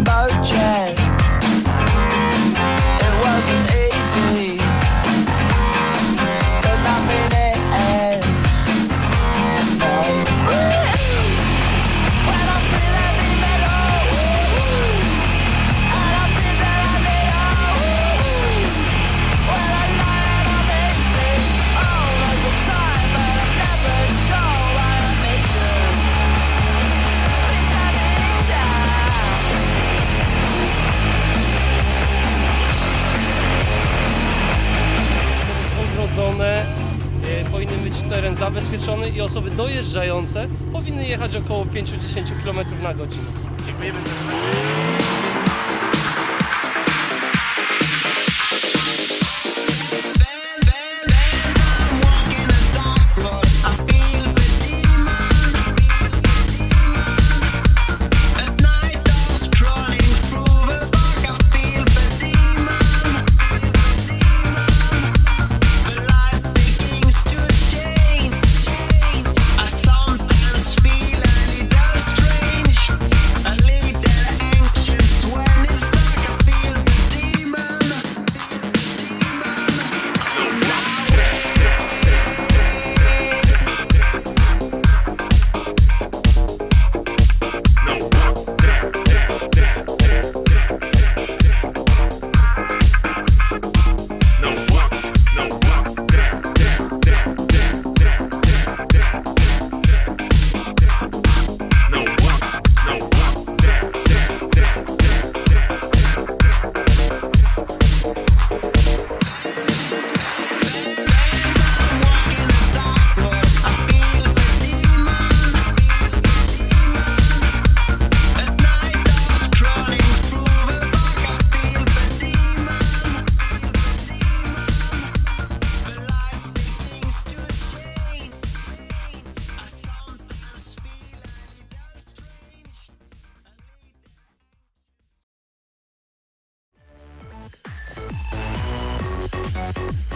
about jazz. zabezpieczone, e, powinny być teren zabezpieczony i osoby dojeżdżające powinny jechać około 5-10 km na godzinę. Dziękujemy. you